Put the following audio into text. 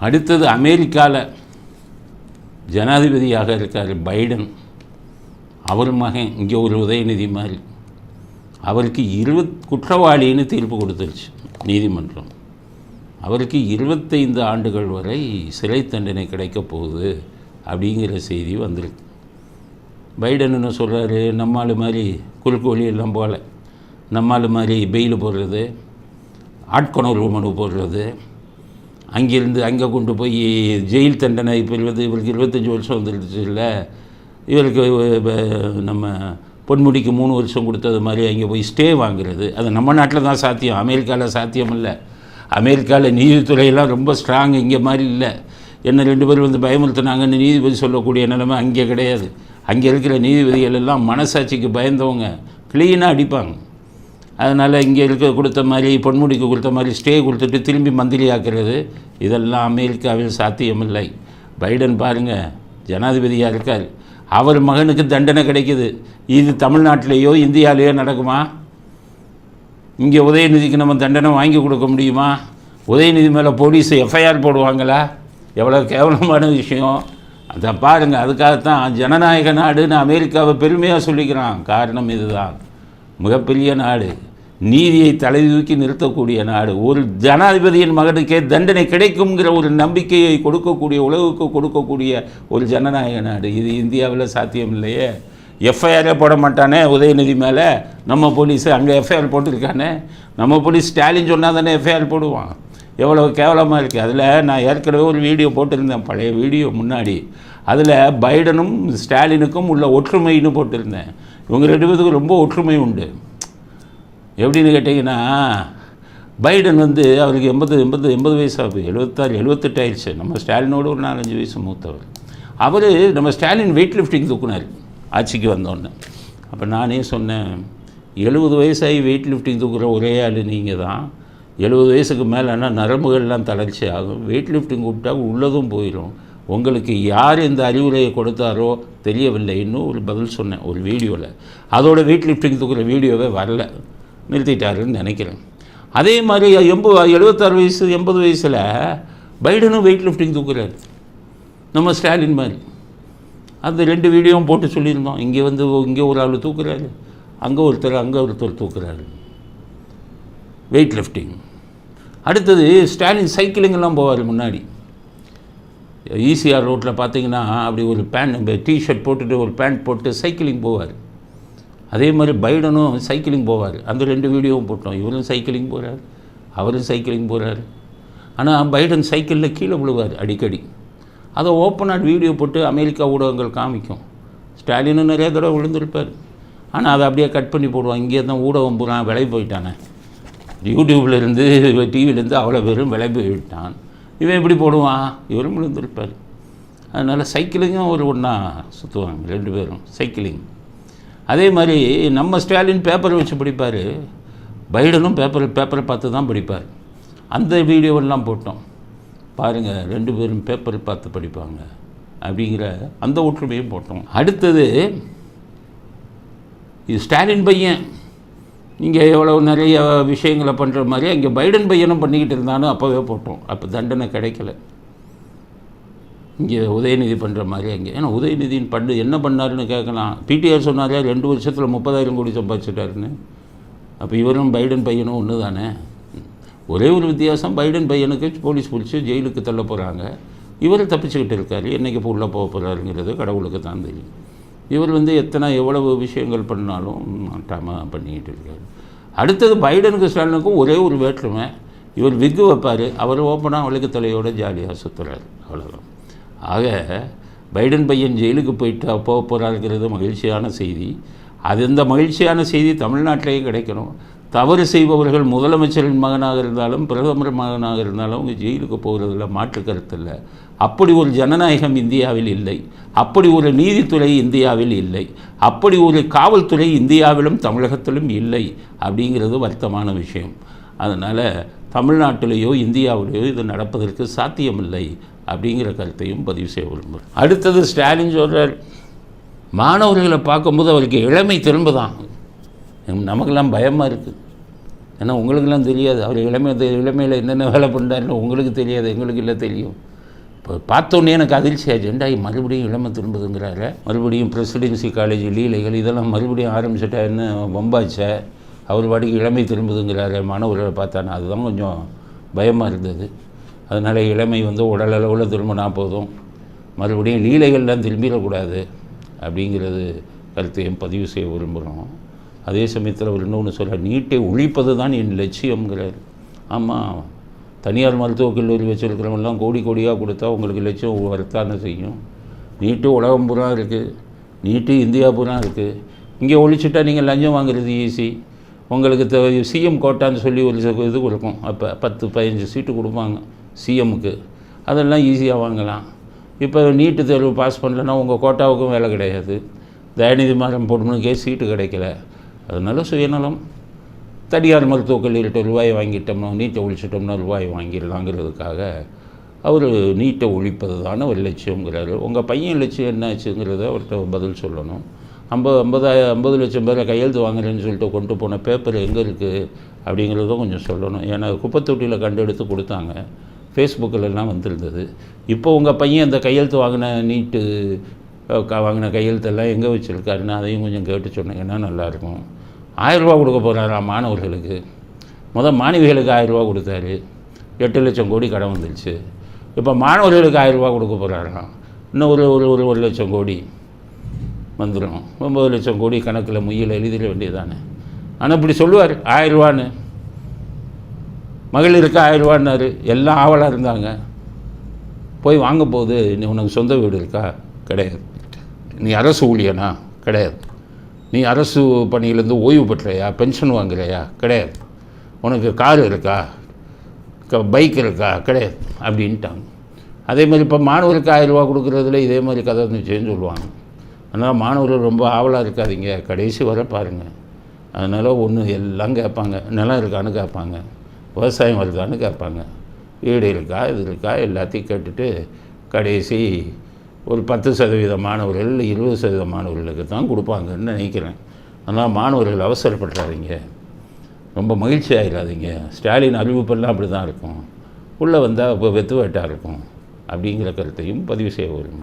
அடுத்தது அமெரிக்காவில் ஜனாதிபதியாக இருக்கார் பைடன். அவர் மகன் இங்கே ஒரு உதயநிதி மாதிரி. அவருக்கு இருபத் குற்றவாளின்னு தீர்ப்பு கொடுத்துருச்சு நீதிமன்றம். அவருக்கு இருபத்தைந்து ஆண்டுகள் வரை சிறை தண்டனை கிடைக்கப் போகுது அப்படிங்கிற செய்தி வந்திருக்கு. பைடன் என்ன சொல்கிறாரு நம்மால் மாதிரி குறுக்கு வழியெல்லாம் போகல. நம்மால் மாதிரி பெயில் போடுறது ஆட்கொணர்வு மனு போடுறது அங்கிருந்து அங்கே கொண்டு போய் ஜெயில் தண்டனை இப்போ இருபது இவருக்கு இருபத்தஞ்சி வருஷம் வந்துருச்சு இல்லை. இவருக்கு நம்ம பொன்முடிக்கு மூணு வருஷம் கொடுத்தது மாதிரி அங்கே போய் ஸ்டே வாங்குறது. அது நம்ம நாட்டில் தான் சாத்தியம். அமெரிக்காவில் சாத்தியம் இல்லை. அமெரிக்காவில் நீதித்துறையெல்லாம் ரொம்ப ஸ்ட்ராங் இங்கே மாதிரி இல்லை. என்ன ரெண்டு பேரும் வந்து பயமுறுத்தினாங்கன்னு நீதிபதி சொல்லக்கூடிய நிலைமை அங்கே கிடையாது. அங்கே இருக்கிற நீதிபதிகள் எல்லாம் மனசாட்சிக்கு பயந்தவங்க. க்ளீனாக அடிப்பாங்க. அதனால் இங்கே இருக்க கொடுத்த மாதிரி பொன்முடிக்கு கொடுத்த மாதிரி ஸ்டே கொடுத்துட்டு திரும்பி மந்திரி ஆக்கிறது இதெல்லாம் அமெரிக்காவில் சாத்தியமில்லை. பைடன் பாருங்கள் ஜனாதிபதியாக இருக்கார். அவர் மகனுக்கு தண்டனை கிடைக்குது. இது தமிழ்நாட்டிலேயோ இந்தியாவிலேயோ நடக்குமா? இங்கே உதயநிதிக்கு நம்ம தண்டனை வாங்கி கொடுக்க முடியுமா? உதயநிதி மேலே போலீஸ் எஃப்ஐஆர் போடுவாங்களா? எவ்வளோ கேவலமான விஷயம். அதை பாருங்கள் அதுக்காகத்தான் ஜனநாயக நாடுன்னு அமெரிக்காவை பெருமையாக சொல்லிக்கிறான். காரணம் இதுதான். மிகப்பெரிய நாடு. நீதியை தலை தூக்கி நிறுத்தக்கூடிய நாடு. ஒரு ஜனாதிபதியின் மகனுக்கே தண்டனை கிடைக்குங்கிற ஒரு நம்பிக்கையை கொடுக்கக்கூடிய உலகுக்கு கொடுக்கக்கூடிய ஒரு ஜனநாயக நாடு. இது இந்தியாவில் சாத்தியம் இல்லையே. எஃப்ஐஆரே போட மாட்டானே உதயநிதி மேலே. நம்ம போலீஸு அங்கே எஃப்ஐஆர் போட்டிருக்கானே. நம்ம போலீஸ் ஸ்டாலின் சொன்னால் தானே எஃப்ஐஆர் போடுவான். எவ்வளோ கேவலமாக இருக்குது அதில் நான் ஏற்கனவே ஒரு வீடியோ போட்டிருந்தேன் பழைய வீடியோ முன்னாடி. அதில் பைடனும் ஸ்டாலினுக்கும் உள்ள ஒற்றுமைன்னு போட்டிருந்தேன். இவங்க ரெண்டு பேத்துக்கும் ரொம்ப ஒற்றுமை உண்டு. எப்படின்னு கேட்டிங்கன்னா பைடன் வந்து அவருக்கு எண்பது எண்பது எண்பது வயசு ஆகுது எழுபத்தாறு எழுபத்தெட்டு ஆயிடுச்சு. நம்ம ஸ்டாலினோடு ஒரு நாலஞ்சு வயசு மூத்தவர். அவர் நம்ம ஸ்டாலின் வெயிட் லிஃப்டிங் தூக்குனார் ஆட்சிக்கு வந்தோடனே அப்போ நானே சொன்னேன் எழுபது வயசாகி வெயிட் லிஃப்டிங் தூக்குற ஒரே ஆள் நீங்கள் தான் எழுபது வயசுக்கு மேலேனா நரம்புகள்லாம் தளர்ச்சி ஆகும் வெயிட் லிஃப்டிங் கூப்பிட்டா உள்ளதும் போயிடும் உங்களுக்கு யார் இந்த அறிவுரையை கொடுத்தாரோ தெரியவில்லைன்னு ஒரு பதில் சொன்னேன் ஒரு வீடியோவில் அதோட வெயிட் லிஃப்டிங் தூக்குற வீடியோவே வரல. நிறுத்திட்டாருன்னு நினைக்கிறேன். அதே மாதிரி எண்பது எழுபத்தாறு வயசு எண்பது வயசில் பைடனும் வெயிட் லிஃப்டிங் தூக்குறாரு. நம்ம ஸ்டாலின் மாதிரி. அந்த ரெண்டு வீடியோவும் போட்டு சொல்லியிருந்தோம். இங்கே வந்து இங்கே ஒரு ஆள் தூக்குறாரு. அங்கே ஒருத்தர் அங்கே ஒருத்தர் தூக்குறாரு. வெயிட் லிஃப்டிங் அடுத்தது ஸ்டாலின் சைக்கிளிங்கெல்லாம் போவார் முன்னாடி. ஈசிஆர் ரோட்டில் பார்த்தீங்கன்னா அப்படி ஒரு பேண்ட் டிஷர்ட் போட்டுட்டு ஒரு பேண்ட் போட்டு சைக்கிளிங் போவார். அதே மாதிரி பைடனும் சைக்கிளிங் போவார். அந்த ரெண்டு வீடியோவும் போட்டோம். இவரும் சைக்கிளிங் போகிறார் அவரும் சைக்கிளிங் போகிறார் ஆனால் பைடன் சைக்கிளில் கீழே விழுவார் அடிக்கடி. அதை ஓப்பனாக வீடியோ போட்டு அமெரிக்கா ஊடகங்கள் காமிக்கும். ஸ்டாலினும் நிறைய தடவை விழுந்திருப்பார். ஆனால் அதை அப்படியே கட் பண்ணி போடுவான் இங்கே தான் ஊடகம் பூரா விலை போயிட்டானே. யூடியூப்லேருந்து டிவிலேருந்து அவ்வளோ பேரும் விலை போயிட்டான். இவன் எப்படி போடுவான்? இவரும் விழுந்திருப்பார். அதனால் சைக்கிளிங்கும் ஒரு ஒன்றா சுற்றுவாங்க ரெண்டு பேரும். சைக்கிளிங். அதே மாதிரி நம்ம ஸ்டாலின் பேப்பரை வச்சு படிப்பார். பைடனும் பேப்பர் பேப்பரை பார்த்து தான் படிப்பார். அந்த வீடியோவெல்லாம் போட்டோம். பாருங்கள் ரெண்டு பேரும் பேப்பர் பார்த்து படிப்பாங்க அப்படிங்கிற அந்த ஒற்றுமையும் போட்டோம். அடுத்தது இது ஸ்டாலின் பையன். இங்கே எவ்வளோ நிறைய விஷயங்களை பண்ணுற மாதிரி இங்கே பைடன் பையனும் பண்ணிக்கிட்டு இருந்தானோ அப்போவே போட்டோம். அப்போ தண்டனை கிடைக்கல. இங்கே உதயநிதி பண்ணுற மாதிரி அங்கே. ஏன்னா உதயநிதியின் பண்ணு என்ன பண்ணாருன்னு கேட்கலாம். பிடிஆர் சொன்னாரே ரெண்டு வருஷத்தில் முப்பதாயிரம் கோடி சம்பாதிச்சிட்டாருன்னு. அப்போ இவரும் பைடன் பையனும் ஒன்று தானே ஒரே ஒரு வித்தியாசம் பைடன் பையனுக்கு போலீஸ் பிடிச்சி ஜெயிலுக்கு தள்ள போகிறாங்க இவர் தப்பிச்சுக்கிட்டு இருக்காரு. என்னைக்கு உள்ளே போக போகிறாருங்கிறது கடவுளுக்கு தான் தெரியும். இவர் வந்து எத்தனை எவ்வளவு விஷயங்கள் பண்ணாலும் மாட்டாமல் பண்ணிக்கிட்டு இருக்காரு. அடுத்தது பைடனுக்கு ஸ்டாலினுக்கும் ஒரே ஒரு வேற்றுமை. இவர் விக்கு வைப்பார். அவர் ஓப்பனாக வழுக்கு தலையோடு ஜாலியாக சுற்றுறாரு அவ்வளோதான் ஆக பைடன் பையன் ஜெயிலுக்கு போயிட்டு போக போகிறாருங்கிறது மகிழ்ச்சியான செய்தி. அது இந்த மகிழ்ச்சியான செய்தி? தமிழ்நாட்டிலேயே கிடைக்கணும். தவறு செய்பவர்கள் முதலமைச்சரின் மகனாக இருந்தாலும் பிரதமர் மகனாக இருந்தாலும் அவங்க ஜெயிலுக்கு போகிறதுல மாற்று கருத்து இல்லை. அப்படி ஒரு ஜனநாயகம் இந்தியாவில் இல்லை. அப்படி ஒரு நீதித்துறை இந்தியாவில் இல்லை. அப்படி ஒரு காவல்துறை இந்தியாவிலும் தமிழகத்திலும் இல்லை. அப்படிங்கிறது வருத்தமான விஷயம். அதனால் தமிழ்நாட்டிலேயோ இந்தியாவிலேயோ இது நடப்பதற்கு சாத்தியமில்லை அப்படிங்கிற கருத்தையும் பதிவு செய்ய விரும்புகிறேன். அடுத்தது ஸ்டாலின் சொல்கிறார் மாணவர்களை பார்க்கும்போது அவருக்கு இளமை திரும்ப தான் நமக்கெல்லாம் பயமாக இருக்குது ஏன்னா உங்களுக்கெல்லாம் தெரியாது. அவர் இளமை இளமையில் என்னென்ன வேலை பண்ணுறாருன்னு உங்களுக்கு தெரியாது எங்களுக்கு இல்லை தெரியும். இப்போ பார்த்தோன்னே எனக்கு அதிர்ச்சி ஆச்சு மறுபடியும் இளமை திரும்புதுங்கிறாரு மறுபடியும் பிரசிடென்சி காலேஜ் லீலைகள் இதெல்லாம் மறுபடியும் ஆரம்பிச்சிட்டா என்ன வம்பாச்ச? அவர் பாட்டுக்கு இளமை திரும்புதுங்கிறாரு மாணவர்களை பார்த்தானா? அதுதான் கொஞ்சம் பயமாக இருந்தது. அதனால் இளமை வந்து உடலளவில் திரும்பினா போதும். மறுபடியும் லீலைகள்லாம் திரும்பிடக்கூடாது அப்படிங்கிறது கருத்தையும் பதிவு செய்ய விரும்புகிறோம் அதே சமயத்தில் அவர் இன்னொன்று சொல்ல நீட்டை ஒழிப்பது தான் என் லட்சியம்ங்கிறார். ஆமாம் தனியார் மருத்துவக் கல்லூரி வச்சுருக்கிறவங்கலாம் கோடி கோடியாக கொடுத்தா உங்களுக்கு லட்சியம் வரத்தானே செய்யும். நீட்டு உலகம் பூரா இருக்குது நீட்டு இந்தியா பூரா இருக்குது இங்கே ஒழிச்சிட்டா நீங்கள் லஞ்சம் வாங்குறது ஈஸி உங்களுக்கு சிஎம் கோட்டான்னு சொல்லி ஒரு இது கொடுக்கும். அப்போ பத்து பதினஞ்சு சீட்டு கொடுப்பாங்க சிஎம்முக்கு அதெல்லாம் ஈஸியாக வாங்கலாம். இப்போ நீட்டு தேர்வு பாஸ் பண்ணலன்னா உங்கள் கோட்டாவுக்கும் வேலை கிடையாது. தயநிதி மாதம் போடணுக்கே சீட்டு கிடைக்கல. அதனால சுயநலம். தனியார் மருத்துவக் கல்லூரிகிட்ட ரூபாய் வாங்கிட்டோம்னா நீட்டை ஒழிச்சிட்டோம்னா ரூபாய் வாங்கிடலாங்கிறதுக்காக அவர் நீட்டை ஒழிப்பது தானே ஒரு லட்சியங்கிறாரு உங்கள் பையன் லட்சியம் என்னாச்சுங்கிறத அவர்கிட்ட பதில் சொல்லணும். ஐம்பது ஐம்பதாய ஐம்பது லட்சம் பேரை கையெழுத்து வாங்குறேன்னு சொல்லிட்டு கொண்டு போன பேப்பர் எங்கே இருக்குது அப்படிங்கிறதும் கொஞ்சம் சொல்லணும். ஏன்னா குப்பைத்தொட்டியில் கண்டெடுத்து கொடுத்தாங்க. ஃபேஸ்புக்கில் எல்லாம் வந்திருந்தது. இப்போ உங்கள் பையன் இந்த கையெழுத்து வாங்கின நீட்டு க- வாங்கின கையெழுத்தெல்லாம் எங்கே வச்சுருக்காருன்னு அதையும் கொஞ்சம் கேட்டு சொன்னீங்கன்னா நல்லாயிருக்கும் ஆயிரரூபா கொடுக்க போகிறாராம் மாணவர்களுக்கு? முதல் மாணவிகளுக்கு ஆயிரரூபா கொடுத்தாரு. எட்டு லட்சம் கோடி கடன் வந்துருச்சு. இப்போ மாணவர்களுக்கு ஆயிரரூபா கொடுக்க போகிறாராம் இன்னும் ஒரு ஒரு ஒரு ஒரு லட்சம் கோடி. வந்துடும் ஒம்பது லட்சம் கோடி கணக்கில் முயல் எழுதிட வேண்டியதானே? ஆனால் இப்படி சொல்லுவார் ஆயிரரூவான்னு மகளிருக்கு ஆயிரரூவான்னாரு எல்லாம் ஆவலாக இருந்தாங்க. போய் வாங்க போகுது நீ உனக்கு சொந்த வீடு இருக்கா? கிடையாது. நீ அரசு ஊழியனா? கிடையாது. நீ அரசு பணியிலேருந்து ஓய்வு பெற்றையா? பென்ஷன் வாங்குறியா? கிடையாது. உனக்கு கார் இருக்கா? க பைக் இருக்கா? கிடையாது. அப்படின்ட்டாங்க. அதே மாதிரி இப்போ மாணவருக்கு ஆயிரம் கொடுக்குறதுல இதே மாதிரி கதை செஞ்சு சொல்லுவாங்க. அதனால் மாணவர்கள் ரொம்ப ஆவலாக இருக்காதீங்க. கடைசி வர பாருங்கள் அதனால் ஒன்று எல்லாம் கேட்பாங்க. நிலம் இருக்கான்னு கேட்பாங்க. விவசாயம் வருதான்னு கேட்பாங்க. வீடு இருக்கா இது இருக்கா எல்லாத்தையும் கேட்டுட்டு கடைசி ஒரு பத்து சதவீத மாணவர்கள் இருபது சதவீத மாணவர்களுக்கு தான் கொடுப்பாங்கன்னு நினைக்கிறேன். அதனால் மாணவர்கள் அவசரப்படுறாதீங்க ரொம்ப மகிழ்ச்சி ஆகிடாதீங்க ஸ்டாலின் அறிவிப்பெல்லாம் அப்படி தான் இருக்கும். உள்ளே வந்தால் இப்போ வெத்து வேட்டா இருக்கும். அப்படிங்கிற கருத்தையும் பதிவு செய்ய வரும்